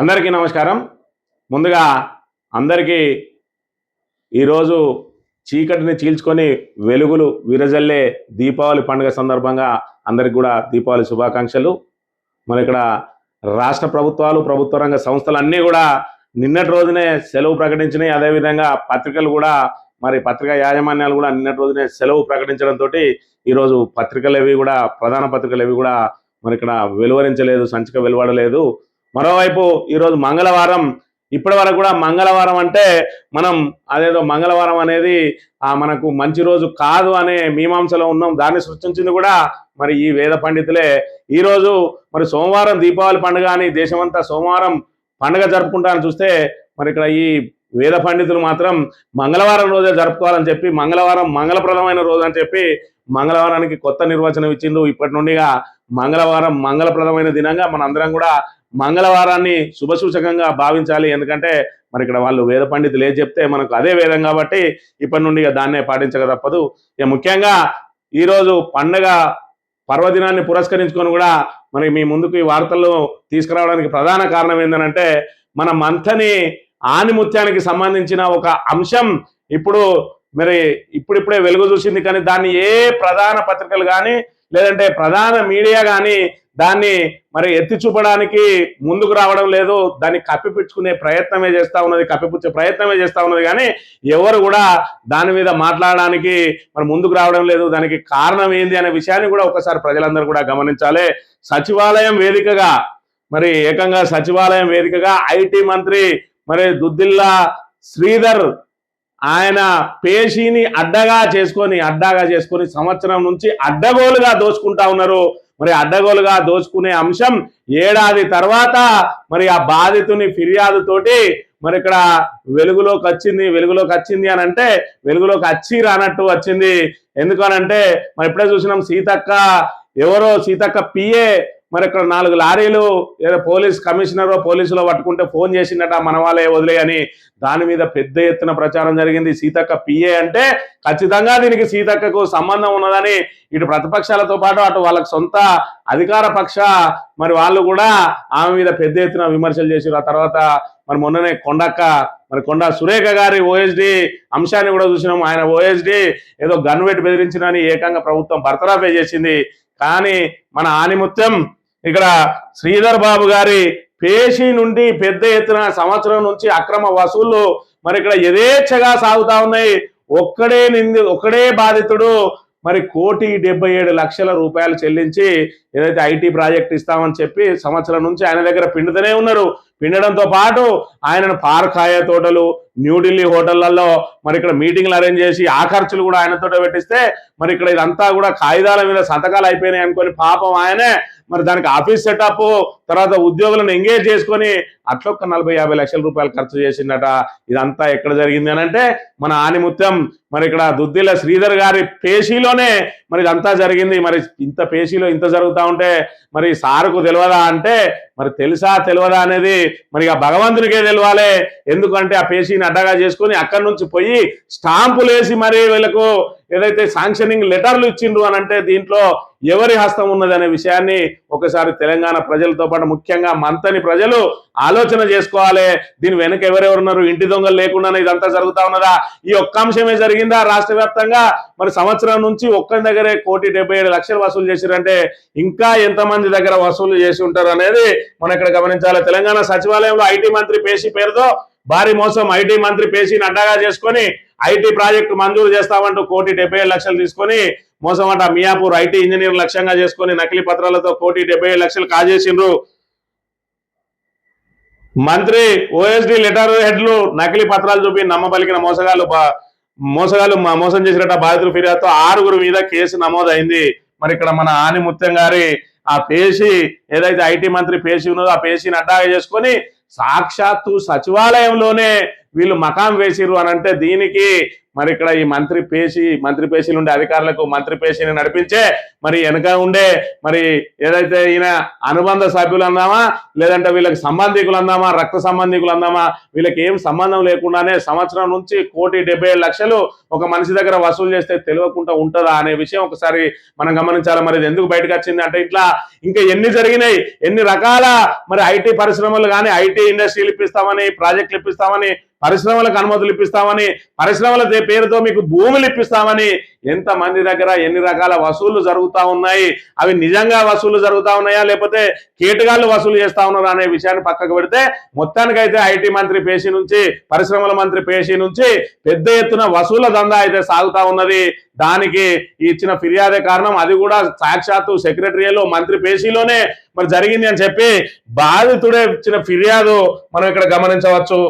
అందరికీ నమస్కారం. ముందుగా అందరికీ ఈరోజు చీకటిని చీల్చుకొని వెలుగులు విరజల్లే దీపావళి పండుగ సందర్భంగా అందరికి కూడా దీపావళి శుభాకాంక్షలు. మన ఇక్కడ రాష్ట్ర ప్రభుత్వాలు ప్రభుత్వ రంగ సంస్థలు అన్నీ కూడా నిన్నటి రోజునే సెలవు ప్రకటించినాయి. అదేవిధంగా పత్రికలు కూడా మరి పత్రికా యాజమాన్యాలు కూడా నిన్నటి రోజునే సెలవు ప్రకటించడంతో ఈరోజు పత్రికలు కూడా ప్రధాన పత్రికలు కూడా మరి ఇక్కడ వెలువరించలేదు సంచిక వెలువడలేదు. మరోవైపు ఈరోజు మంగళవారం ఇప్పటి వరకు కూడా మంగళవారం అంటే మనం అదేదో మంగళవారం అనేది మనకు మంచి రోజు కాదు అనే మీమాంసలో ఉన్నాం. దాన్ని సృష్టించింది కూడా మరి ఈ వేద పండితులే. ఈరోజు మరి సోమవారం దీపావళి పండుగ అని దేశమంతా సోమవారం పండుగ జరుపుకుంటారని చూస్తే మరి ఇక్కడ ఈ వేద పండితులు మాత్రం మంగళవారం రోజే జరుపుకోవాలని చెప్పి మంగళవారం మంగళప్రదమైన రోజు అని చెప్పి మంగళవారానికి కొత్త నిర్వచనం ఇచ్చిండు ఇప్పటి నుండిగా మంగళవారం మంగళప్రదమైన దినంగా మనందరం కూడా మంగళవారాన్ని శుభసూచకంగా భావించాలి. ఎందుకంటే మరి ఇక్కడ వాళ్ళు వేద పండితులు ఏ చెప్తే మనకు అదే వేదం కాబట్టి ఇప్పటి నుండి ఇక దాన్నే పాటించక తప్పదు. ఇక ముఖ్యంగా ఈరోజు పండగ పర్వదినాన్ని పురస్కరించుకొని కూడా మరి మీ ముందుకు ఈ వార్తలు తీసుకురావడానికి ప్రధాన కారణం ఏంటంటే మన మంథని ఆనిముత్యానికి సంబంధించిన ఒక అంశం ఇప్పుడు మరి ఇప్పుడిప్పుడే వెలుగు చూసింది. కానీ దాన్ని ఏ ప్రధాన పత్రికలు కానీ లేదంటే ప్రధాన మీడియా కానీ దాన్ని మరి ఎత్తి చూపడానికి ముందుకు రావడం లేదు. దాన్ని కప్పిపుచ్చుకునే ప్రయత్నమే చేస్తా ఉన్నది కప్పిపుచ్చే ప్రయత్నమే చేస్తా ఉన్నది. కానీ ఎవరు కూడా దాని మీద మాట్లాడడానికి మరి ముందుకు రావడం లేదు. దానికి కారణం ఏంది అనే విషయాన్ని కూడా ఒకసారి ప్రజలందరూ కూడా గమనించాలి. సచివాలయం వేదికగా మరి ఏకంగా సచివాలయం వేదికగా ఐటీ మంత్రి మరి దుద్దిల్లా శ్రీధర్ ఆయన పేషీని అడ్డగా చేసుకొని అడ్డగా చేసుకొని సంవత్సరం నుంచి అడ్డగోలుగా దోచుకుంటా ఉన్నారు. మరి అడ్డగోలుగా దోచుకునే అంశం ఏడాది తర్వాత మరి ఆ బాధితుని ఫిర్యాదుతోటి మరి ఇక్కడ వెలుగులోకి వచ్చింది వెలుగులోకి వచ్చింది అని అంటే వెలుగులోకి వచ్చి రానట్టు వచ్చింది. ఎందుకనంటే మరి ఇప్పుడే చూసినాం సీతక్క ఎవరో సీతక్క పిఏ మరి ఇక్కడ నాలుగు లారీలు ఏదో పోలీస్ కమిషనర్ పోలీసులో పట్టుకుంటే ఫోన్ చేసిండట మన వాళ్ళే వదిలే అని. దాని మీద పెద్ద ఎత్తున ప్రచారం జరిగింది. సీతక్క పిఏ అంటే ఖచ్చితంగా దీనికి సీతక్కకు సంబంధం ఉన్నదని ఇటు ప్రతిపక్షాలతో పాటు అటు వాళ్ళకి సొంత అధికార పక్ష మరి వాళ్ళు కూడా ఆమె మీద పెద్ద ఎత్తున విమర్శలు చేసారు ఆ తర్వాత మరి మొన్ననే కొండక్క మరి కొండ సురేఖ గారి ఓఎస్డి అంశాన్ని కూడా చూసినాం ఆయన ఓఎస్డి ఏదో గన్ పెట్టి బెదిరించినని ఏకంగా ప్రభుత్వం బర్తరాఫే చేసింది. కానీ మన ఆనిముత్యం ఇక్కడ శ్రీధర్ బాబు గారి పేషి నుండి పెద్ద ఎత్తున సంవత్సరం నుంచి అక్రమ వసూళ్ళు మరి ఇక్కడ యథేచ్ఛగా సాగుతా ఉన్నాయి. ఒక్కడే నింది ఒక్కడే బాధితుడు. మరి కోటి డెబ్బై ఏడు లక్షల రూపాయలు చెల్లించి ఏదైతే ఐటీ ప్రాజెక్ట్ ఇస్తామని చెప్పి సంవత్సరం నుంచి ఆయన దగ్గర పిండుతూనే ఉన్నారు. పిండడంతో పాటు ఆయనను పార్కాయ తోటలు న్యూఢిల్లీ హోటళ్ళలో మరి ఇక్కడ మీటింగ్లు అరేంజ్ చేసి ఆ ఖర్చులు కూడా ఆయనతో పెట్టిస్తే మరి ఇక్కడ ఇదంతా కూడా కాగితాల మీద సంతకాలు అయిపోయినాయి అనుకొని పాపం ఆయనే మరి దానికి ఆఫీస్ సెటప్ తర్వాత ఉద్యోగులను ఎంగేజ్ చేసుకొని అట్లా ఒక నలభై యాభై లక్షల రూపాయలు ఖర్చు చేసిందట. ఇదంతా ఎక్కడ జరిగింది అని అంటే మన ఆనిముత్యం మరి ఇక్కడ దుద్దిల శ్రీధర్ గారి పేషీలోనే మరి ఇదంతా జరిగింది. మరి ఇంత పేషీలో ఇంత జరుగుతా ఉంటే మరి సారుకు తెలియదా అంటే మరి తెలుసా తెలియదా అనేది మరి ఆ భగవంతునికే తెలియాలి. ఎందుకంటే ఆ పేషీని అడ్డగా చేసుకొని అక్కడి నుంచి పోయి స్టాంపులు వేసి మరి వీళ్ళకు ఏదైతే శాంక్షనింగ్ లెటర్లు ఇచ్చిండ్రు అని అంటే దీంట్లో ఎవరి హస్తం ఉన్నది అనే విషయాన్ని ఒకసారి తెలంగాణ ప్రజలతో పాటు ముఖ్యంగా మంతని ప్రజలు ఆలోచన చేసుకోవాలి. దీని వెనక ఎవరెవరున్నారు ఇంటి దొంగలు లేకుండానే ఇదంతా జరుగుతా ఉన్నదా? ఈ ఒక్క అంశమే జరిగిందా రాష్ట్ర వ్యాప్తంగా? మరి సంవత్సరం నుంచి ఒక్కరి దగ్గరే కోటి డెబ్బై ఏడు లక్షలు వసూలు చేసిరంటే ఇంకా ఎంతమంది దగ్గర వసూలు చేసి ఉంటారు అనేది మనం ఇక్కడ గమనించాలి. తెలంగాణ సచివాలయంలో ఐటీ మంత్రి పేషి పేరుతో భారీ మోసం ఐటీ మంత్రి పేషిని అడ్డగా చేసుకొని ఐటీ ప్రాజెక్టు మంజూరు చేస్తామంటూ కోటి డెబ్బై లక్షలు తీసుకొని మోసం అంట మియాపూర్ ఐటీ ఇంజనీర్ లక్ష్యంగా చేసుకొని నకిలీ పత్రాలతో కోటి డెబ్బై లక్షలు కాజేసిండ్రు. మంత్రి ఓఎస్డి లెటర్ హెడ్లు నకిలీ పత్రాలు చూపి నమ్మబలికిన మోసగాళ్ళు మోసగాళ్ళు మోసం చేసినట్టు బాధితులు ఫిర్యాదుతో ఆరుగురు మీద కేసు నమోదైంది. మరి ఇక్కడ మన ఆని ముత్యం గారి ఆ పేషి ఏదైతే ఐటీ మంత్రి పేషి ఉన్నదో ఆ పేషిని అడ్డాగా చేసుకొని సాక్షాత్తు సచివాలయంలోనే వీళ్ళు మకాం వేసిర్రు అని అంటే దీనికి మరి ఇక్కడ ఈ మంత్రి పేషి మంత్రి పేషీలు ఉండే అధికారులకు మంత్రి పేషిని నడిపించే మరి వెనక ఉండే మరి ఏదైతే ఈయన అనుబంధ సభ్యులు అందామా లేదంటే వీళ్ళకి సంబంధికులు అందామా రక్త సంబంధికులు అందామా వీళ్ళకి ఏం సంబంధం లేకుండానే సంవత్సరం నుంచి కోటి డెబ్బై లక్షలు ఒక మనిషి దగ్గర వసూలు చేస్తే తెలియకుండా ఉంటుందా అనే విషయం ఒకసారి మనం గమనించాలి. మరి ఇది ఎందుకు బయటకు వచ్చింది అంటే ఇట్లా ఇంకా ఎన్ని జరిగినాయి ఎన్ని రకాల మరి ఐటీ పరిశ్రమలు కానీ ఐటీ ఇండస్ట్రీలు ఇప్పిస్తామని ప్రాజెక్టులు ఇప్పిస్తామని పరిశ్రమలకు అనుమతులు ఇప్పిస్తామని పరిశ్రమల పేరుతో మీకు భూములు ఇప్పిస్తామని ఎంత మంది దగ్గర ఎన్ని రకాల వసూళ్ళు జరుగుతా ఉన్నాయి అవి నిజంగా వసూలు జరుగుతా ఉన్నాయా లేకపోతే కేటుగాళ్ళు వసూలు చేస్తా ఉన్నారా అనే విషయాన్ని పక్కకు పెడితే మొత్తానికైతే ఐటీ మంత్రి పేషి నుంచి పరిశ్రమల మంత్రి పేషి నుంచి పెద్ద ఎత్తున వసూల దందా అయితే సాగుతా ఉన్నది. దానికి ఇచ్చిన ఫిర్యాదే కారణం అది కూడా సాక్షాత్తు సెక్రటరీలో మంత్రి పేషీలోనే మరి జరిగింది అని చెప్పి బాధితుడే ఇచ్చిన ఫిర్యాదు మనం ఇక్కడ గమనించవచ్చు.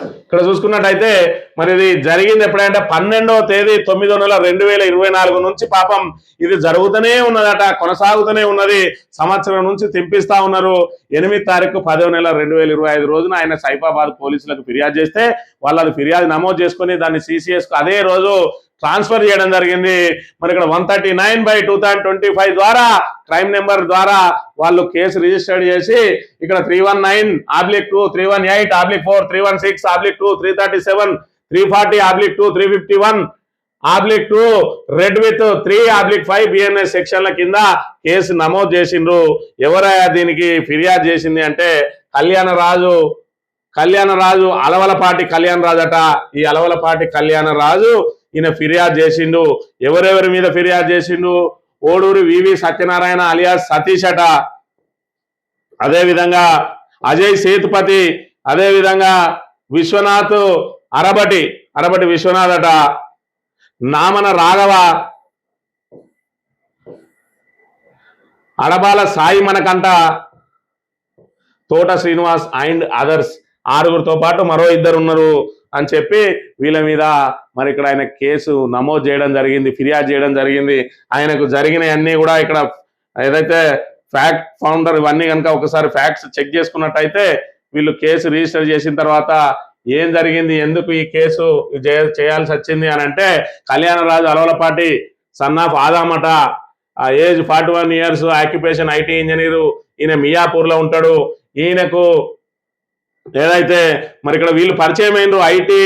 ఇక్కడ చూసుకున్నట్టయితే మరి ఇది జరిగింది ఎప్పుడంటే పన్నెండవ తేదీ తొమ్మిదో నెల రెండు వేల ఇరవై నాలుగు నుంచి పాపం ఇది జరుగుతూనే ఉన్నదట కొనసాగుతూనే ఉన్నది. సంవత్సరం నుంచి తెంపిస్తా ఉన్నారు. ఎనిమిది తారీఖు పదో నెల రెండు వేల ఇరవై ఐదు రోజున ఆయన సైఫాబాద్ పోలీసులకు ఫిర్యాదు చేస్తే వాళ్ళు అది ఫిర్యాదు నమోదు చేసుకుని దాన్ని సిసిఎస్ అదే రోజు ట్రాన్స్ఫర్ చేయడం జరిగింది. మరి ఇక్కడ one thirty nine by two thousand twenty five ద్వారా క్రైమ్ నెంబర్ ద్వారా వాళ్ళు కేసు రిజిస్టర్ చేసి ఇక్కడ three one nine oblique two three one eight oblique four three one six oblique two three thirty seven three forty oblique two three fifty one oblique two red with three oblique five BNS సెక్షన్ల కింద case నమోదు చేసిండ్రు. ఎవరయ్యా దీనికి ఫిర్యాదు చేసింది అంటే కళ్యాణ రాజు కళ్యాణ రాజు అలవలపాటి కళ్యాణరాజు అట ఈ అలవలపాటి కళ్యాణ రాజు ఈయన ఫిర్యాదు చేసిండు. ఎవరెవరి మీద ఫిర్యాదు చేసిండు? Oduri V V Satyanarayana alias Satish అట. అదేవిధంగా అజయ్ సేతుపతి అదేవిధంగా విశ్వనాథ్ అరబటి అరబటి విశ్వనాథ్ అట. నామన రాఘవ. అడబాల సాయి మనకంట. తోట శ్రీనివాస్ అండ్ అదర్స్. ఆరుగురితో పాటు మరో ఇద్దరు ఉన్నారు అని చెప్పి వీళ్ళ మీద మరి ఇక్కడ ఆయన కేసు నమోదు చేయడం జరిగింది ఫిర్యాదు చేయడం జరిగింది. ఆయనకు జరిగినవన్నీ కూడా ఇక్కడ ఏదైతే ఫ్యాక్ట్ ఫౌండర్ ఇవన్నీ కనుక ఒకసారి ఫ్యాక్ట్స్ చెక్ చేసుకున్నట్టయితే వీళ్ళు కేసు రిజిస్టర్ చేసిన తర్వాత ఏం జరిగింది ఎందుకు ఈ కేసు చేయాల్సి వచ్చింది అని అంటే కళ్యాణరాజు అలవలపాటి సన్ ఆఫ్ ఆదామట ఆ age forty one years occupation IT engineer ఈయన మియాపూర్లో ఉంటాడు. ఈయనకు ఏదైతే మరి ఇక్కడ వీళ్ళు పరిచయం అయినరు ఐటీ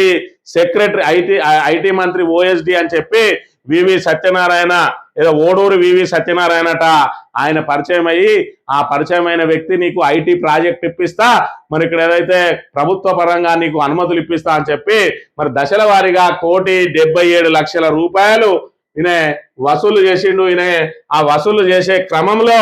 సెక్రటరీ ఐటీ ఐటీ మంత్రి ఓఎస్డి అని చెప్పి వివి సత్యనారాయణ ఏదో ఓడూరు వివి సత్యనారాయణట ఆయన పరిచయం అయ్యి ఆ పరిచయం అయిన వ్యక్తి నీకు ఐటీ ప్రాజెక్ట్ ఇప్పిస్తా మరి ఇక్కడ ఏదైతే ప్రభుత్వ పరంగా నీకు అనుమతులు ఇప్పిస్తా అని చెప్పి మరి దశల వారీగా కోటి డెబ్బై ఏడు లక్షల రూపాయలు ఈయన వసూలు చేసిండు. ఈయన ఆ వసూలు చేసే క్రమంలో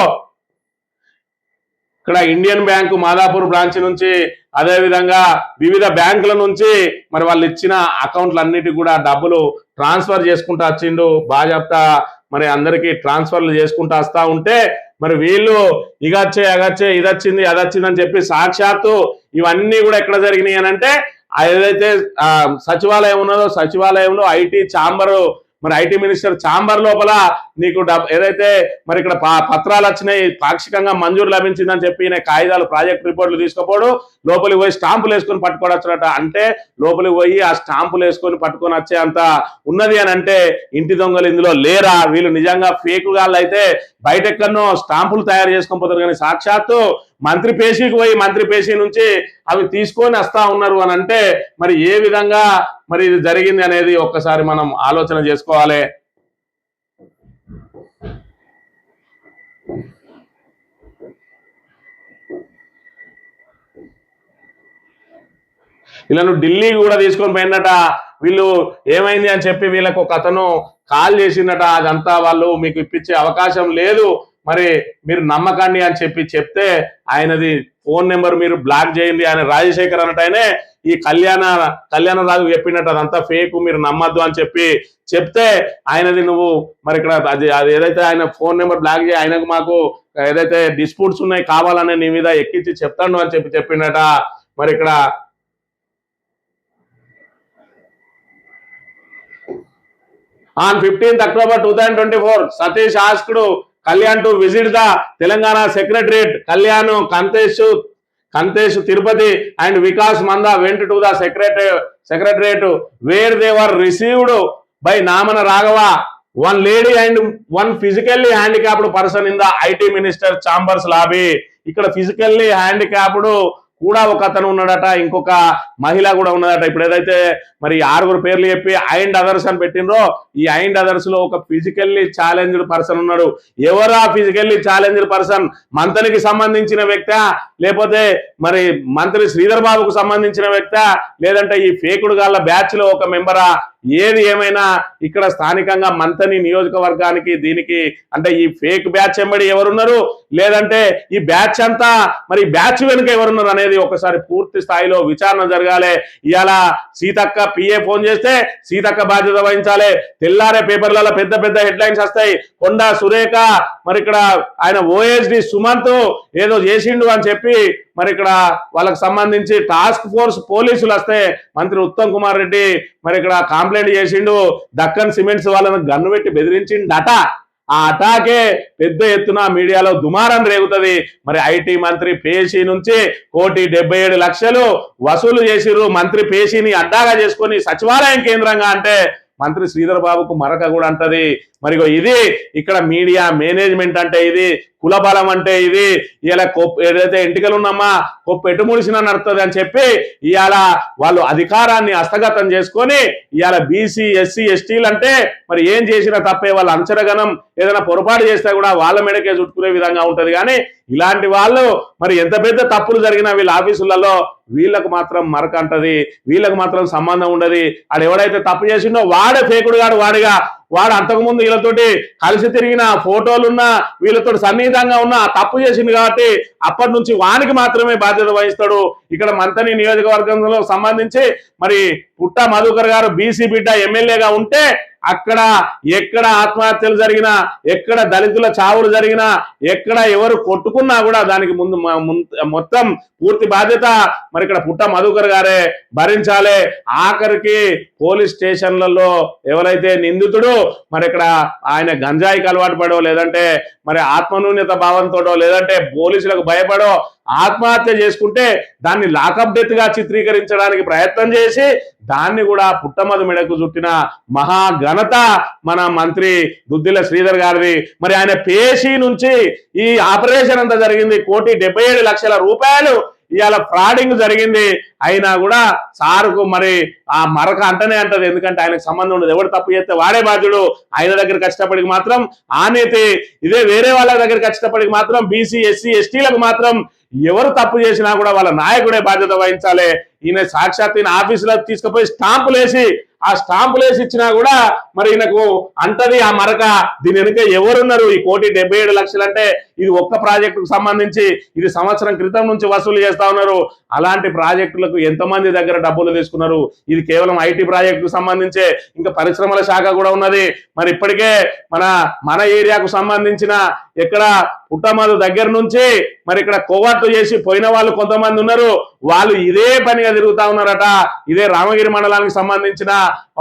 ఇక్కడ ఇండియన్ బ్యాంకు మాదాపూర్ బ్రాంచ్ నుంచి అదేవిధంగా వివిధ బ్యాంకుల నుంచి మరి వాళ్ళు ఇచ్చిన అకౌంట్లన్నిటికి కూడా డబ్బులు ట్రాన్స్ఫర్ చేసుకుంటూ వచ్చిండు. బాజాప్తా మరి అందరికీ ట్రాన్స్ఫర్లు చేసుకుంటూ వస్తూ ఉంటే మరి వీళ్ళు ఇగచ్చే అగచ్చే ఇదొచ్చింది అదొచ్చింది అని చెప్పి సాక్షాత్తు ఇవన్నీ కూడా ఎక్కడ జరిగినాయి అని అంటే ఏదైతే సచివాలయం ఉన్నదో సచివాలయంలో ఐటీ ఛాంబరు మరి ఐటీ మినిస్టర్ ఛాంబర్ లోపల నీకు ఏదైతే మరి ఇక్కడ పత్రాలు వచ్చినాయి పాక్షికంగా మంజూరు లభించిందని చెప్పి కాగితాలు ప్రాజెక్ట్ రిపోర్ట్లు తీసుకోపోడు లోపలికి పోయి స్టాంపులు వేసుకొని పట్టుకోవచ్చట అంటే లోపలికి పోయి ఆ స్టాంపులు వేసుకొని పట్టుకొని వచ్చే అంత ఉన్నది అని అంటే ఇంటి దొంగలు ఇందులో లేరా? వీళ్ళు నిజంగా ఫేక్ గాళ్ళు అయితే బయట ఎక్కడనో స్టాంపులు తయారు చేసుకొని పోతారు. కానీ సాక్షాత్తు మంత్రి పేషీకి పోయి మంత్రి పేషీ నుంచి అవి తీసుకొని వస్తా ఉన్నారు అని అంటే మరి ఏ విధంగా మరి ఇది జరిగింది అనేది ఒక్కసారి మనం ఆలోచన చేసుకోవాలి. వీళ్ళను ఢిల్లీ కూడా తీసుకొని పోయినట వీళ్ళు ఏమైంది అని చెప్పి వీళ్ళకు ఒక అతను కాల్ చేసిందట అదంతా వాళ్ళు మీకు ఇప్పించే అవకాశం లేదు. మరి మీరు నమ్మకండి అని చెప్పి చెప్తే ఆయనది ఫోన్ నెంబర్ మీరు బ్లాక్ చేయండి. ఆయన రాజశేఖర్ అన్నట్టయినే ఈ కళ్యాణ కళ్యాణ రాజు చెప్పినట్టు అదంతా ఫేక్ మీరు నమ్మద్దు అని చెప్పి చెప్తే ఆయనది నువ్వు మరి ఇక్కడ అది అది ఏదైతే ఆయన ఫోన్ నెంబర్ బ్లాక్ చేయి ఆయనకు మాకు ఏదైతే డిస్ప్యూట్స్ ఉన్నాయి కావాలని నీ మీద ఎక్కించి చెప్తాను అని చెప్పి చెప్పినట మరి ఇక్కడ on fifteenth October two thousand twenty four Satish asked Kalyan to visit the Telangana secretariat Kalyan Kantesh Kantesh Tirupati and Vikas Manda went to the secretary secretariat where they were received by Namana Raghava one lady and one physically handicapped person in the IT minister chambers lobby ఇక్కడ physically handicapped కూడా ఒక అతను ఉన్నాడట ఇంకొక మహిళ కూడా ఉన్నదట. ఇప్పుడు ఏదైతే మరి ఆరుగురు పేర్లు చెప్పి ఐండ్ అదర్స్ అని పెట్టినరో ఈ ఐండ్ అదర్స్లో ఒక ఫిజికల్లీ ఛాలెంజ్డ్ పర్సన్ ఉన్నాడు. ఎవరు ఆ ఫిజికల్లీ ఛాలెంజ్డ్ పర్సన్ మంత్రికి సంబంధించిన వ్యక్త లేకపోతే మరి మంత్రి శ్రీధర్ బాబుకు సంబంధించిన వ్యక్త లేదంటే ఈ ఫేకుడు గాళ్ళ బ్యాచ్లో ఒక మెంబరా ఏది ఏమైనా ఇక్కడ స్థానికంగా మంతని నియోజకవర్గానికి దీనికి అంటే ఈ ఫేక్ బ్యాచ్ ఎంబడి ఎవరున్నారు? లేదంటే ఈ బ్యాచ్ అంతా మరి బ్యాచ్ వెనుక ఎవరున్నారు అనేది ఒకసారి పూర్తి స్థాయిలో విచారణ జరగాలి. ఇవాళ సీతక్క పిఏ ఫోన్ చేస్తే సీతక్క బాధ్యత వహించాలి. తెల్లారే పేపర్లలో పెద్ద పెద్ద హెడ్లైన్స్ వస్తాయి. కొండా సురేఖ మరి ఇక్కడ ఆయన ఓఎస్డి సుమంత్ ఏదో చేసిండు అని చెప్పి మరి ఇక్కడ వాళ్ళకి సంబంధించి టాస్క్ ఫోర్స్ పోలీసులు వస్తే మంత్రి ఉత్తమ్ కుమార్ రెడ్డి మరి ఇక్కడ కంప్లైంట్ చేసిండు. దక్కన్ సిమెంట్స్ వాళ్ళని గన్ను పెట్టి బెదిరించిండట. ఆ అటాకే పెద్ద ఎత్తున మీడియాలో దుమారం రేగుతుంది. మరి ఐటీ మంత్రి పేషీ నుంచి కోటి డెబ్బై ఏడు లక్షలు వసూలు చేసిర్రు. మంత్రి పేషీని అడ్డాగా చేసుకొని సచివాలయం కేంద్రంగా అంటే మంత్రి శ్రీధర్ బాబుకు మరక కూడా అంటది. మరిగో ఇది ఇక్కడ మీడియా మేనేజ్మెంట్ అంటే ఇది కులబలం అంటే ఇది. ఇలా కొప్ప ఏదైతే ఎంటికలు ఉన్నామా కొప్పు ఎటు ముడిసిన నడుతుంది అని చెప్పి ఇవాళ వాళ్ళు అధికారాన్ని హస్తగతం చేసుకొని ఇవాళ బీసీ ఎస్సీ ఎస్టీలు అంటే మరి ఏం చేసినా తప్పే వాళ్ళ అంచరగనం ఏదైనా పొరపాటు చేస్తే కూడా వాళ్ళ మెడకే చుట్టుకునే విధంగా ఉంటుంది. కానీ ఇలాంటి వాళ్ళు మరి ఎంత పెద్ద తప్పులు జరిగినా వీళ్ళ ఆఫీసులలో వీళ్ళకు మాత్రం మరక అంటది. వీళ్ళకు మాత్రం సంబంధం ఉండదు. ఆడెవడైతే తప్పు చేసిండో వాడే ఫేకుడు గాడు వాడిగా వాడు అంతకుముందు వీళ్ళతోటి కలిసి తిరిగిన ఫోటోలున్నా వీళ్ళతో సన్నిహితంగా ఉన్న తప్పు చేసింది కాబట్టి అప్పటి నుంచి వానికి మాత్రమే బాధ్యత వహిస్తాడు. ఇక్కడ మంతని నియోజకవర్గంలో సంబంధించి మరి పుట్ట మధుకర్ గారు బీసీ బిడ్డ ఎమ్మెల్యేగా ఉంటే అక్కడ ఎక్కడ ఆత్మహత్యలు జరిగినా ఎక్కడ దళితుల చావులు జరిగినా ఎక్కడ ఎవరు కొట్టుకున్నా కూడా దానికి ముందు మొత్తం పూర్తి బాధ్యత మరి ఇక్కడ పుట్ట మధుకర్ గారే భరించాలి. ఆఖరికి పోలీస్ స్టేషన్లలో ఎవరైతే నిందితుడు మరి ఇక్కడ ఆయన గంజాయికి అలవాటు పడో లేదంటే మరి ఆత్మన్యూన్యత భావంతోటో లేదంటే పోలీసులకు భయపడో ఆత్మహత్య చేసుకుంటే దాన్ని లాకప్ డెత్గా చిత్రీకరించడానికి ప్రయత్నం చేసి దాన్ని కూడా పుట్టమది మెడకు చుట్టిన మహాఘనత మన మంత్రి దుద్దిల శ్రీధర్ గారిది. మరి ఆయన పేషీ నుంచి ఈ ఆపరేషన్ అంతా జరిగింది. కోటి డెబ్బై ఏడు లక్షల రూపాయలు ఇవాళ ఫ్రాడింగ్ జరిగింది. అయినా కూడా సారుకు మరి ఆ మరక అంటనే అంటది. ఎందుకంటే ఆయనకు సంబంధం ఉండదు. ఎవడు తప్పు చేస్తే వాడే బాధ్యుడు. ఆయన దగ్గర కష్టపడికి మాత్రం ఆనేతి ఇదే వేరే వాళ్ళ దగ్గర కష్టపడికి మాత్రం బీసీ ఎస్సీ ఎస్టీలకు మాత్రం ఎవరు తప్పు చేసినా కూడా వాళ్ళ నాయకుడే బాధ్యత వహించాలి. ఈయన సాక్షాత్ ఈయన ఆఫీసులో తీసుకుపోయి స్టాంపులు వేసి ఆ స్టాంపులు వేసి ఇచ్చినా కూడా మరి ఈయనకు అంటది ఆ మరక. దీని వెనుక ఎవరున్నారు? ఈ కోటి డెబ్బై ఏడు లక్షలు అంటే ఇది ఒక్క ప్రాజెక్టుకు సంబంధించి ఇది సంవత్సరం క్రితం నుంచి వసూలు చేస్తా ఉన్నారు. అలాంటి ప్రాజెక్టులకు ఎంతమంది దగ్గర డబ్బులు తీసుకున్నారు? ఇది కేవలం ఐటీ ప్రాజెక్టుకు సంబంధించే ఇంకా పరిశ్రమల శాఖ కూడా ఉన్నది. మరి ఇప్పటికే మన మన ఏరియాకు సంబంధించిన ఇక్కడ పుట్టమదు దగ్గర నుంచి మరి ఇక్కడ కోవర్టు చేసి పోయిన వాళ్ళు కొంతమంది ఉన్నారు. వాళ్ళు ఇదే పనిగా తిరుగుతా ఉన్నారట. ఇదే రామగిరి మండలానికి సంబంధించిన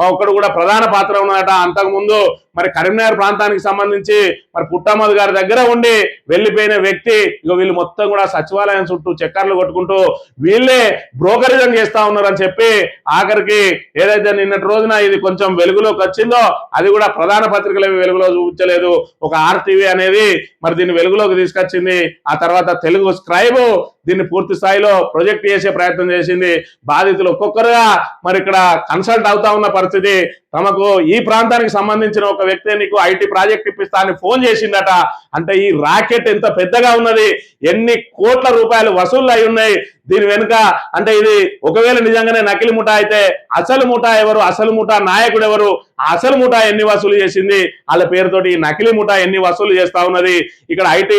ఒకడు కూడా ప్రధాన పాత్ర ఉన్నారట అంతకుముందు మరి కరీంనగర్ ప్రాంతానికి సంబంధించి మరి పుట్టమదు గారి దగ్గర ఉండి వెళ్ళిపోయిన వ్యక్తి ఇక వీళ్ళు మొత్తం కూడా సచివాలయం చుట్టూ చక్కర్లు కొట్టుకుంటూ వీళ్ళే బ్రోకరిజం చేస్తా ఉన్నారని చెప్పి ఆఖరికి ఏదైతే నిన్నటి రోజున ఇది కొంచెం వెలుగులోకి వచ్చిందో అది కూడా ప్రధాన పత్రికలు వెలుగులో చూపించలేదు. ఒక ఆర్టీవీ అనేది మరి దీన్ని వెలుగులోకి తీసుకొచ్చింది. ఆ తర్వాత తెలుగు స్క్రైబ్ దీన్ని పూర్తి స్థాయిలో ప్రొజెక్ట్ చేసే ప్రయత్నం చేసింది. బాధితులు ఒక్కొక్కరుగా మరి ఇక్కడ కన్సల్ట్ అవుతా ఉన్న పరిస్థితి. తమకు ఈ ప్రాంతానికి సంబంధించిన ఒక వ్యక్తి నీకు ఐటీ ప్రాజెక్ట్ ఇప్పిస్తా అని ఫోన్ చేసిందట. అంటే ఈ రాకెట్ ఎంత పెద్దగా ఉన్నది. ఎన్ని కోట్ల రూపాయలు వసూళ్ళు అయి ఉన్నాయి. దీని వెనుక అంటే ఇది ఒకవేళ నిజంగానే నకిలీ ముఠా అయితే అసలు ముఠా ఎవరు? అసలు ముఠా నాయకుడు ఎవరు? అసలు ముఠా ఎన్ని వసూలు చేసింది? వాళ్ళ పేరుతోటి ఈ నకిలీ ముఠా ఎన్ని వసూలు చేస్తా ఉన్నది? ఇక్కడ ఐటీ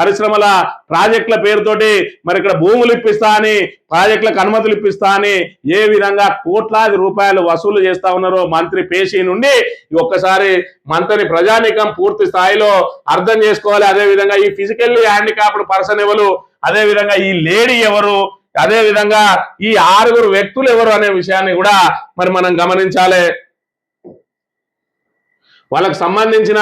పరిశ్రమల ప్రాజెక్టుల పేరుతోటి మరి ఇక్కడ భూములు ఇప్పిస్తా అని ప్రాజెక్టులకు అనుమతులు ఇప్పిస్తా అని ఏ విధంగా కోట్లాది రూపాయలు వసూలు చేస్తా ఉన్నారో మంత్రి పేషి నుండి ఒక్కసారి మంత్రి ప్రజానీకం పూర్తి స్థాయిలో అర్థం చేసుకోవాలి. అదే విధంగా ఈ ఫిజికల్లీ హ్యాండిక్యాప్డ్ పర్సన్ ఎవరు? అదే విధంగా ఈ లేడీ ఎవరు అదే విధంగా ఈ ఆరుగురు వ్యక్తులు ఎవరు అనే విషయాన్ని కూడా మరి మనం గమనించాలి. వాళ్ళకు సంబంధించిన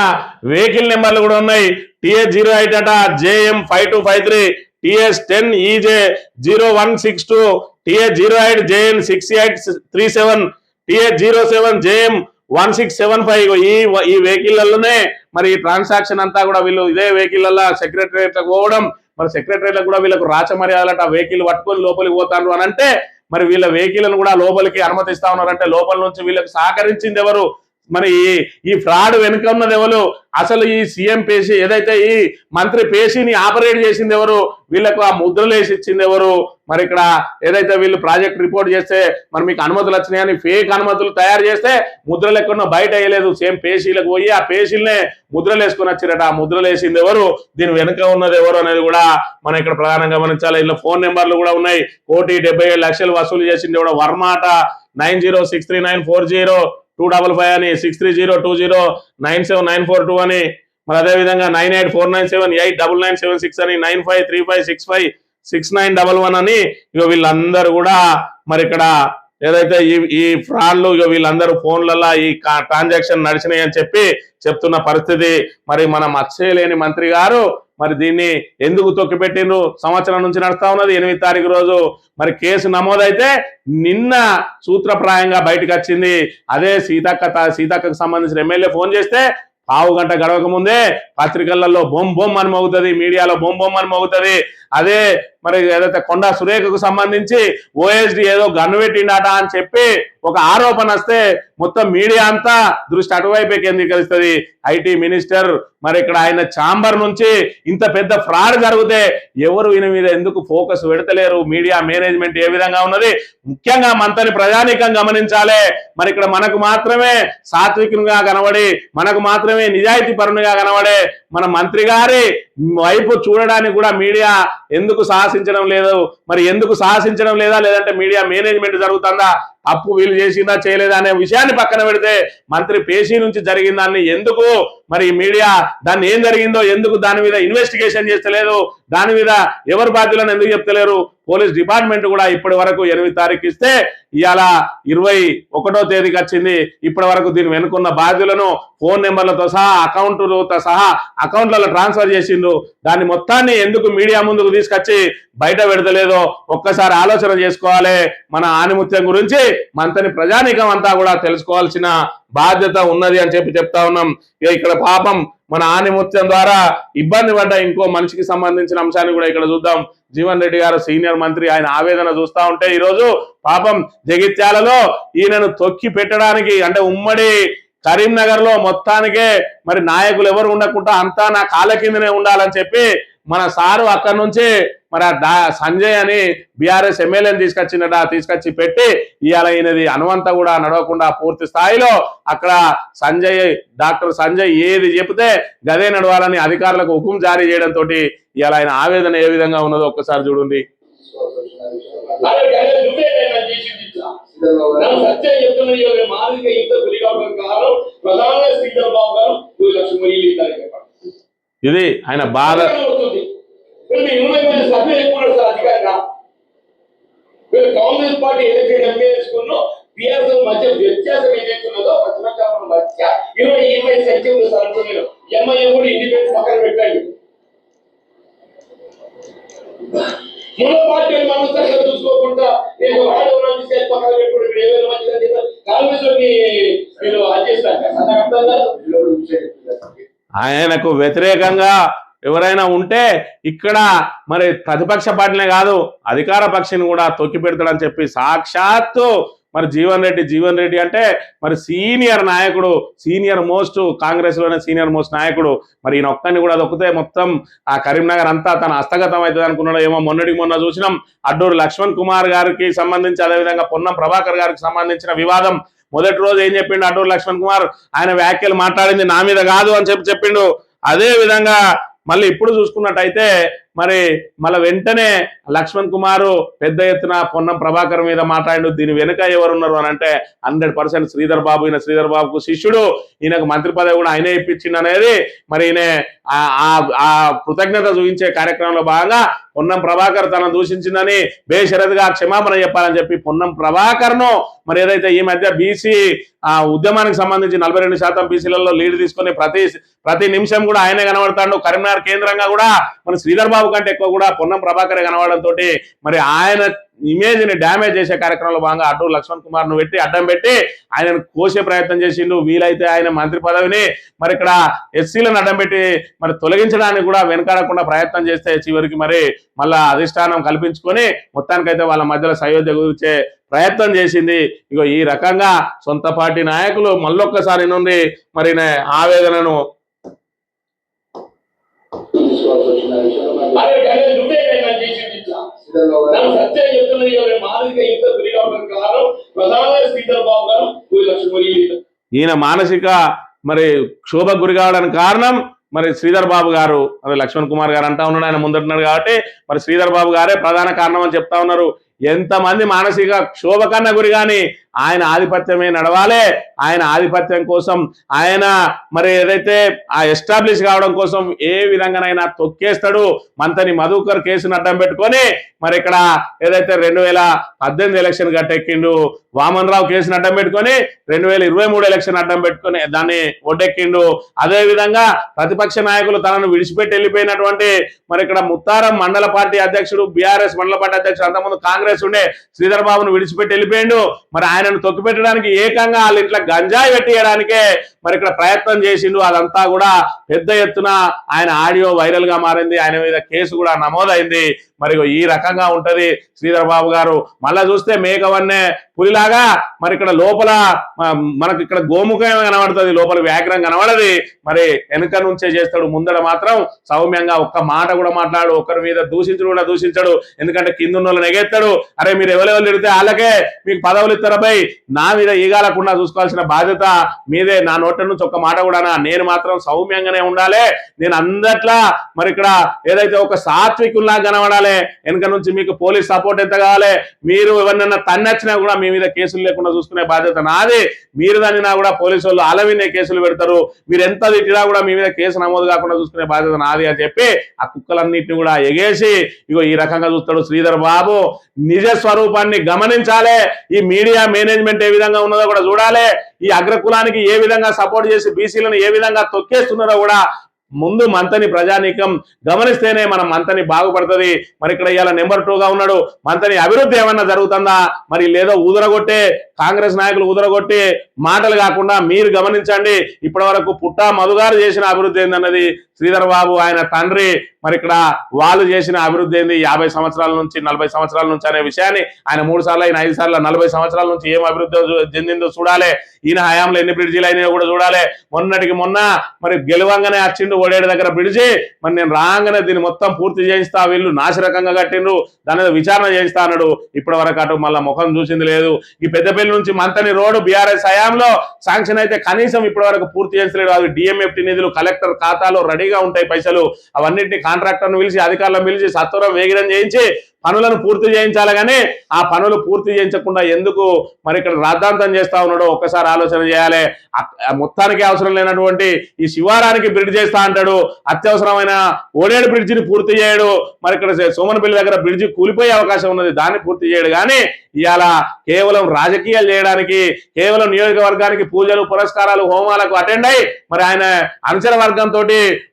వెహికల్ నెంబర్లు కూడా ఉన్నాయి. టిఎస్ జీరో ఎయిట్ అట JM five two five three TS ten EJ zero one six two TA zero eight JN six eight three seven TA zero seven JM one six seven five. ఈ ఈ వెహికల్లలోనే మరి ఈ transaction అంతా కూడా వీళ్ళు ఇదే వెహికల్ల secretariat పోవడం మరి సెక్రటరీలకు కూడా వీళ్ళకు రాచమర్యాదలట వెహికల్ పట్టుకొని లోపలికి పోతారు అని అంటే మరి వీళ్ళ వెహికల్ను కూడా లోపలికి అనుమతిస్తా ఉన్నారంటే లోపల నుంచి వీళ్ళకి సహకరించింది ఎవరు? మరి ఈ- ఫ్రాడ్ వెనుక ఉన్నది ఎవరు? అసలు ఈ సీఎం పేసీ ఏదైతే ఈ మంత్రి పేసీని ఆపరేట్ చేసింది ఎవరు? వీళ్ళకు ఆ ముద్రలు వేసి ఇచ్చింది ఎవరు? మరి ఇక్కడ ఏదైతే వీళ్ళు ప్రాజెక్ట్ రిపోర్ట్ చేస్తే మరి మీకు అనుమతులు వచ్చినాయని ఫేక్ అనుమతులు తయారు చేస్తే ముద్రలు ఎక్కడో బయట వేయలేదు. సేమ్ పేషీలకు పోయి ఆ పేసీలనే ముద్రలు వేసుకుని వచ్చిరట. ఆ ముద్రలు వేసింది ఎవరు? దీని వెనుక ఉన్నది ఎవరు అనేది కూడా మనం ఇక్కడ ప్రధానంగా గమనించాలి. ఇందులో ఫోన్ నెంబర్లు కూడా ఉన్నాయి. కోటి డెబ్బై ఏడు లక్షలు వసూలు చేసింది కూడా వర్మాట nine zero six three nine four zero. Two double five అని six three zero two zero nine seven nine four two అని. మరి అదేవిధంగా nine eight four nine seven eight double nine seven six అని nine five three five six five six nine double one అని ఇక వీళ్ళందరూ కూడా మరి ఇక్కడ ఏదైతే ఈ ఈ ఫ్రాడ్లు ఇక వీళ్ళందరూ ఫోన్లలో ఈ ట్రాన్సాక్షన్ నడిచినాయి అని చెప్పి చెప్తున్న పరిస్థితి. మరి మనం మత్స్యలేని మంత్రి గారు మరి దీన్ని ఎందుకు తొక్కిపెట్టిండ్రు? సంవత్సరం నుంచి నడుస్తా ఉన్నది ఎనిమిది తారీఖు రోజు. మరి కేసు నమోదైతే నిన్న సూత్రప్రాయంగా బయటకు వచ్చింది. అదే సీతక్క సీతక్కకు సంబంధించిన ఎమ్మెల్యే ఫోన్ చేస్తే పావు గంట గడవక ముందే పత్రికలలో బొమ్ బొమ్ అని మోగుతుంది మీడియాలో బొమ్ బొమ్ అని మోగుతుంది. అదే మరి ఏదైతే కొండా సురేఖకు సంబంధించి ఓఎస్డి ఏదో గన్ను పెట్టిండట అని చెప్పి ఒక ఆరోపణ వస్తే మొత్తం మీడియా అంతా దృష్టి అటువైపే కేంద్రీకరిస్తుంది. ఐటీ మినిస్టర్ మరి ఇక్కడ ఆయన ఛాంబర్ నుంచి ఇంత పెద్ద ఫ్రాడ్ జరిగితే ఎవరు ఈయన మీద ఎందుకు ఫోకస్ పెడతలేరు? మీడియా మేనేజ్మెంట్ ఏ విధంగా ఉన్నది? ముఖ్యంగా మంతని ప్రజానీకం గమనించాలి. మరి ఇక్కడ మనకు మాత్రమే సాత్వికంగా కనబడి మనకు మాత్రమే నిజాయితీ పరునిగా కనబడే మన మంత్రి గారి వైపు చూడడానికి కూడా మీడియా ఎందుకు సాహసించడం లేదు? మరి ఎందుకు సాహసించడం లేదా? లేదంటే మీడియా మేనేజ్మెంట్ జరుగుతుందా? తప్పు వీలు చేసిందా చేయలేదా అనే విషయాన్ని పక్కన పెడితే మంత్రి పేషీ నుంచి జరిగిన దాన్ని ఎందుకు? మరి మీడియా దాన్ని ఏం జరిగిందో ఎందుకు దాని మీద ఇన్వెస్టిగేషన్ చేస్తలేదు? దాని మీద ఎవరు బాధ్యులను ఎందుకు చెప్తలేరు? పోలీస్ డిపార్ట్మెంట్ కూడా ఇప్పటి వరకు ఎనిమిది తారీఖు ఇస్తే ఇవాళ ఇరవై ఒకటో తేదీకి వచ్చింది. ఇప్పటి వరకు దీని వెనుకున్న బాధ్యులను ఫోన్ నెంబర్లతో సహా అకౌంట్లతో సహా అకౌంట్లలో ట్రాన్స్ఫర్ చేసిండు దాన్ని మొత్తాన్ని ఎందుకు మీడియా ముందుకు తీసుకొచ్చి బయట పెడతలేదో ఒక్కసారి ఆలోచన చేసుకోవాలి మన ఆనిముత్యం గురించి. మంతని ప్రజానీకం అంతా కూడా తెలుసుకోవాల్సిన బాధ్యత ఉన్నది అని చెప్పి చెప్తా ఉన్నాం. ఇక ఇక్కడ పాపం మన ఆనిమత్యం ద్వారా ఇబ్బంది పడ్డ ఇంకో మనిషికి సంబంధించిన అంశాన్ని కూడా ఇక్కడ చూద్దాం. జీవన్ రెడ్డి గారు సీనియర్ మంత్రి ఆయన ఆవేదన చూస్తా ఉంటే ఈ రోజు పాపం జగిత్యాలలో ఈయనను తొక్కి పెట్టడానికి అంటే ఉమ్మడి కరీంనగర్లో మొత్తానికే మరి నాయకులు ఎవరు ఉండకుండా అంతా నా కాళ్ళ కిందనే ఉండాలని చెప్పి మన సారు అక్కడి నుంచి మరి డా- సంజయ్ అని బీఆర్ఎస్ ఎమ్మెల్యేని తీసుకొచ్చిందట తీసుకొచ్చి పెట్టి ఇవాళ ఈయనది అనువంతా కూడా నడవకుండా పూర్తి స్థాయిలో అక్కడ సంజయ్ డాక్టర్ సంజయ్ ఏది చెబితే గదే నడవాలని అధికారులకు హుకుం జారీ చేయడం తోటి ఇవాళ ఆయన ఆవేదన ఏ విధంగా ఉన్నదో ఒక్కసారి చూడండి. ప్రధాన శ్రీధర్ బాబు గారు మూడు లక్షల మొయ్యలు ఇస్తారు చెప్పండి ఇది ఆయన బాధ. సార్ కాంగ్రెస్ పార్టీ ఎలక్టెడ్ ఎంపీఎస్కును పిఆర్ఎస్ మధ్య వ్యత్యాసం ఏదైతున్నదో ప్రతిపక్షాల మధ్య ఇరవై ఇరవై సంఖ్య ఉంది సార్ అంటున్నారు ఎంఐఏ కూడా ఇండిపెండెంట్ పక్కన పెట్టండి మూడో పార్టీ మనస్తత్వం చూసుకోకుండా నేను వాడు ఉన్నది చేసి పక్కన పెట్టుకుని ఇప్పుడు ఏమైనా మంచిదని చెప్పారు కాంగ్రెస్లోకి మీరు అది చేస్తారు కదా నాకు అర్థం కాదు ఆయనకు వ్యతిరేకంగా ఎవరైనా ఉంటే ఇక్కడ మరి ప్రతిపక్ష పార్టీనే కాదు అధికార పక్షిని కూడా తొక్కి పెడతాడని చెప్పి సాక్షాత్తు మరి జీవన్ రెడ్డి జీవన్ రెడ్డి అంటే మరి సీనియర్ నాయకుడు సీనియర్ మోస్ట్ కాంగ్రెస్లోనే సీనియర్ మోస్ట్ నాయకుడు. మరి ఈయన ఒక్కరిని కూడా దొక్కితే మొత్తం ఆ కరీంనగర్ అంతా తన హస్తగతం అవుతుంది అనుకున్నాడు ఏమో మొన్నటికి మొన్న చూసినాం. అడ్డూరు లక్ష్మణ్ కుమార్ గారికి సంబంధించి అదేవిధంగా పొన్నం ప్రభాకర్ గారికి సంబంధించిన వివాదం మొదటి రోజు ఏం చెప్పిండు? అటూరు లక్ష్మణ్ కుమార్ ఆయన వ్యాఖ్యలు మాట్లాడింది నా మీద కాదు అని చెప్పి చెప్పిండు. అదే విధంగా మళ్ళీ ఇప్పుడు చూసుకున్నట్టయితే మరి మళ్ళీ వెంటనే లక్ష్మణ్ కుమారు పెద్ద ఎత్తున పొన్నం ప్రభాకర్ మీద మాట్లాడు దీని వెనుక ఎవరున్నారు అని అంటే హండ్రెడ్ పర్సెంట్ శ్రీధర్ బాబు. ఈయన శ్రీధర్ బాబుకు శిష్యుడు. ఈయనకు మంత్రి పదవి కూడా ఆయనే ఇప్పించింది అనేది మరి ఈయన ఆ- కృతజ్ఞత చూపించే కార్యక్రమంలో భాగంగా పొన్నం ప్రభాకర్ తనను దూషించిందని బేషరతుగా క్షమాపణ చెప్పాలని చెప్పి పొన్నం ప్రభాకర్ను మరి ఏదైతే ఈ మధ్య బీసీ ఆ ఉద్యమానికి సంబంధించి నలభై రెండు శాతం బీసీలలో లీడ్ తీసుకొని ప్రతి ప్రతి నిమిషం కూడా ఆయనే కనబడతాడు. కరీంనగర్ కేంద్రంగా కూడా మన శ్రీధర్ బాబు చంద్రబాబు కంటే ఎక్కువ కూడా పొన్నం ప్రభాకర్ కనవడంతో మరి ఆయన ఇమేజ్ని డ్యామేజ్ చేసే కార్యక్రమంలో భాగంగా అటు లక్ష్మణ్ కుమార్ను పెట్టి అడ్డం పెట్టి ఆయనను కోసే ప్రయత్నం చేసిండు. వీలైతే ఆయన మంత్రి పదవిని మరి ఇక్కడ ఎస్సీలను అడ్డం పెట్టి మరి తొలగించడానికి కూడా వెనకాడకుండా ప్రయత్నం చేస్తే చివరికి మరి మళ్ళా అధిష్టానం కల్పించుకొని మొత్తానికైతే వాళ్ళ మధ్యలో సయోధ్య కూర్చే ప్రయత్నం చేసింది. ఇగో ఈ రకంగా సొంత పార్టీ నాయకులు మళ్ళొక్కసారి నుండి మరి ఆవేదనను ఈయన మానసిక మరి క్షోభ గురి కావడానికి కారణం మరి శ్రీధర్ బాబు గారు. మరి లక్ష్మణ్ కుమార్ గారు అంటా ఉన్నాడు ఆయన ముందుంటున్నాడు కాబట్టి మరి శ్రీధర్ బాబు గారే ప్రధాన కారణం అని చెప్తా ఉన్నారు. ఎంతమంది మానసిక క్షోభ కన్నా గురి కానీ ఆయన ఆధిపత్యమే నడవాలి. ఆయన ఆధిపత్యం కోసం ఆయన మరి ఏదైతే ఆ ఎస్టాబ్లిష్ కావడం కోసం ఏ విధంగానైనా తొక్కేస్తాడు. మంతని మధుకర్ కేసును అడ్డం పెట్టుకొని మరి ఇక్కడ ఏదైతే రెండు వేల పద్దెనిమిది ఎలక్షన్ గట్టెక్కిండు వామన్ రావు కేసును అడ్డం పెట్టుకొని రెండు వేల ఇరవై మూడు ఎలక్షన్ అడ్డం పెట్టుకొని దాన్ని ఒడ్డెక్కిండు. అదే విధంగా ప్రతిపక్ష నాయకులు తనను విడిచిపెట్టి వెళ్ళిపోయినటువంటి మరి ఇక్కడ ముత్తారం మండల పార్టీ అధ్యక్షుడు బీఆర్ఎస్ మండల పార్టీ అధ్యక్షుడు అంతకుముందు కాంగ్రెస్ ఉండే శ్రీధర్ బాబును విడిచిపెట్టి వెళ్ళిపోయిండు. మరి ఆయనను తొక్కిపెట్టడానికి ఏకంగా వాళ్ళ ఇంట్లో గంజాయి పెట్టియడానికే మరి ఇక్కడ ప్రయత్నం చేసిండు. అదంతా కూడా పెద్ద ఎత్తున ఆయన ఆడియో వైరల్గా మారింది. ఆయన మీద కేసు కూడా నమోదైంది. మరి ఈ రకంగా ఉంటది శ్రీధర్ బాబు గారు. మళ్ళా చూస్తే మేకవన్నే పులిలాగా మరి ఇక్కడ లోపల మనకి ఇక్కడ గోముఖం కనబడుతుంది. లోపల వ్యాఘ్రం కనబడది. మరి వెనుక నుంచే చేస్తాడు ముందర మాత్రం సౌమ్యంగా ఒక్క మాట కూడా మాట్లాడు. ఒకరి మీద దూషించడు కూడా దూషించడు. ఎందుకంటే కింద ఉన్న వాళ్ళని అరే మీరు ఎవరెవరు తిడితే వాళ్ళకే మీకు పదవులు ఇస్తారపై నా మీద ఈగాలకుండా చూసుకోవాల్సిన బాధ్యత మీదే. నా నోట్ల నుంచి ఒక్క మాట కూడా నేను మాత్రం సౌమ్యంగానే ఉండాలి. నేను అందట్లా మరి ఇక్కడ ఏదైతే ఒక సాత్వికుల్లా కనబడాలి వెనక నుంచి మీకు పోలీస్ సపోర్ట్ ఎంత కావాలి? మీరు ఎవరినన్నా తన్నచ్చినా కూడా మీ మీద కేసులు లేకుండా చూసుకునే బాధ్యత నాది. మీరు దానినా కూడా పోలీసు వాళ్ళు అలవినే కేసులు పెడతారు. మీరు ఎంత తిట్టినా కూడా మీ మీద కేసు నమోదు కాకుండా చూసుకునే బాధ్యత నాది అని చెప్పి ఆ కుక్కలన్నింటినీ కూడా ఎగేసి ఇగో ఈ రకంగా చూస్తాడు శ్రీధర్ బాబు. నిజ స్వరూపాన్ని గమనించాలి. ఈ మీడియా మేనేజ్మెంట్ ఏ విధంగా ఉన్నదో కూడా చూడాలి. ఈ అగ్రకులానికి ఏ విధంగా సపోర్ట్ చేసి బీసీలను ఏ విధంగా తొక్కేస్తున్నారో కూడా ముందు మంతని ప్రజానీకం గమనిస్తేనే మన మంతని బాగుపడుతుంది. మరి ఇక్కడ ఇవాళ నెంబర్ టూగా ఉన్నాడు. మంతని అభివృద్ధి ఏమన్నా జరుగుతుందా? మరి లేదో ఊదరగొట్టే కాంగ్రెస్ నాయకులు ఊదరగొట్టి మాటలు కాకుండా మీరు గమనించండి. ఇప్పటి వరకు పుట్టా మధుగారు చేసిన అభివృద్ధి ఏందన్నది? శ్రీధర్ బాబు ఆయన తండ్రి మరి ఇక్కడ వాళ్ళు చేసిన అభివృద్ధి ఏంది? యాభై సంవత్సరాల నుంచి నలభై సంవత్సరాల నుంచి అనే విషయాన్ని ఆయన మూడు సార్లు ఆయన ఐదు సార్లు నలభై సంవత్సరాల నుంచి ఏం అభివృద్ధి చెందిందో చూడాలి. ఈయన హయాంలో ఎన్ని బ్రిడ్జీలు అయినాయో కూడా చూడాలి. మొన్నటికి మొన్న మరి గెలవంగానే వచ్చిండు ఓడేడు దగ్గర బ్రిడ్జి మరి నేను రాగానే దీన్ని మొత్తం పూర్తి చేయిస్తా వీళ్ళు నాశరకంగా కట్టిండ్రు. దాని మీద విచారణ చేయిస్తా అన్నాడు. ఇప్పటి వరకు అటు మళ్ళీ ముఖం చూసింది లేదు. ఈ పెద్దపల్లి నుంచి మంతని రోడ్డు బీఆర్ఎస్ హయాంలో శాంక్షన్ అయితే కనీసం ఇప్పటి వరకు పూర్తి చేయలేదు అది డిఎంఎఫ్టీ నిధులు కలెక్టర్ ఖాతాలో రెడీగా ఉంటాయి పైసలు. అవన్నింటినీ కాంట్రాక్టర్ను పిలిచి అధికారులను పిలిచి సత్వరం వేగిరం చేయించి పనులను పూర్తి చేయించాలి కానీ ఆ పనులు పూర్తి చేయించకుండా ఎందుకు మరి ఇక్కడ రాద్ధాంతం చేస్తా ఉన్నాడో ఒక్కసారి ఆలోచన చేయాలి. మొత్తానికి అవసరం లేనటువంటి ఈ శివారానికి బ్రిడ్జ్ చేస్తా అంటాడు. అత్యవసరమైన ఓడేడు బ్రిడ్జిని పూర్తి చేయడు. మరి ఇక్కడ సోమనపల్లి దగ్గర బ్రిడ్జి కూలిపోయే అవకాశం ఉన్నది. దాన్ని పూర్తి చేయడు. కానీ ఇవాళ కేవలం రాజకీయాలు చేయడానికి కేవలం నియోజకవర్గానికి పూజలు పురస్కారాలు హోమాలకు అటెండ్ అయ్యి మరి ఆయన అనుచర వర్గంతో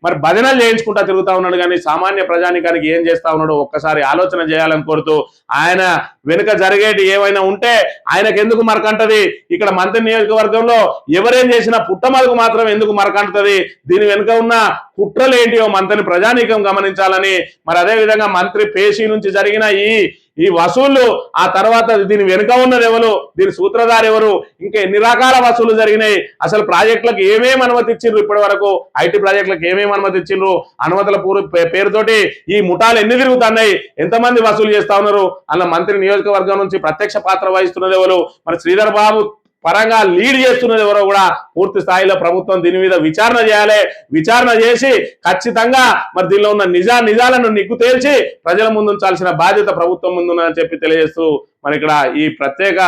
మరి భజనలు చేయించుకుంటా తిరుగుతా ఉన్నాడు. కానీ సామాన్య ప్రజానికానికి ఏం చేస్తా ఉన్నాడు ఒక్కసారి ఆలోచన చేయాలని కోరుతూ ఆయన వెనుక జరిగేటి ఏమైనా ఉంటే ఆయనకు ఎందుకు మరకంటది? ఇక్కడ మంత్రి నియోజకవర్గంలో ఎవరేం చేసినా పుట్టమలకు మాత్రం ఎందుకు మరకంటది? దీని వెనుక ఉన్న కుట్రలు ఏంటియో మంత్రిని ప్రజానీకం గమనించాలని? మరి అదే విధంగా మంత్రి పేషీ నుంచి జరిగిన ఈ ఈ వసూళ్ళు ఆ తర్వాత దీని వెనుక ఉన్నది ఎవరు? దీని సూత్రధారు ఎవరు ఇంకా ఎన్ని రకాల వసూలు జరిగినాయి? అసలు ప్రాజెక్టులకు ఏమేమి అనుమతి ఇచ్చిండ్రు ఇప్పటి వరకు ఐటీ ప్రాజెక్టులకు ఏమేమి అనుమతి ఇచ్చిండ్రు? అనుమతుల పూర్వ పేరుతోటి ఈ ముఠాలు ఎన్ని తిరుగుతున్నాయి? ఎంతమంది వసూలు చేస్తా ఉన్నారు? అన్న మంత్రి నియోజకవర్గం నుంచి ప్రత్యక్ష పాత్ర వహిస్తున్నది ఎవరు? మరి శ్రీధర్ బాబు పరంగా లీడ్ చేస్తున్నది ఎవరో కూడా పూర్తి స్థాయిలో ప్రభుత్వం దీని మీద విచారణ చేయాలి. విచారణ చేసి ఖచ్చితంగా మరి దీనిలో ఉన్న నిజా నిజాలను నిగ్గు తేల్చి ప్రజల ముందు ఉంచాల్సిన బాధ్యత ప్రభుత్వం ముందుందని చెప్పి తెలియజేస్తూ మరి ఇక్కడ ఈ ప్రత్యేక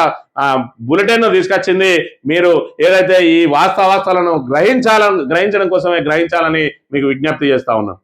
బులెటిన్ తీసుకొచ్చింది. మీరు ఏదైతే ఈ వాస్తవాస్తాలను గ్రహించాలని గ్రహించడం కోసమే గ్రహించాలని మీకు విజ్ఞప్తి చేస్తా ఉన్నాను.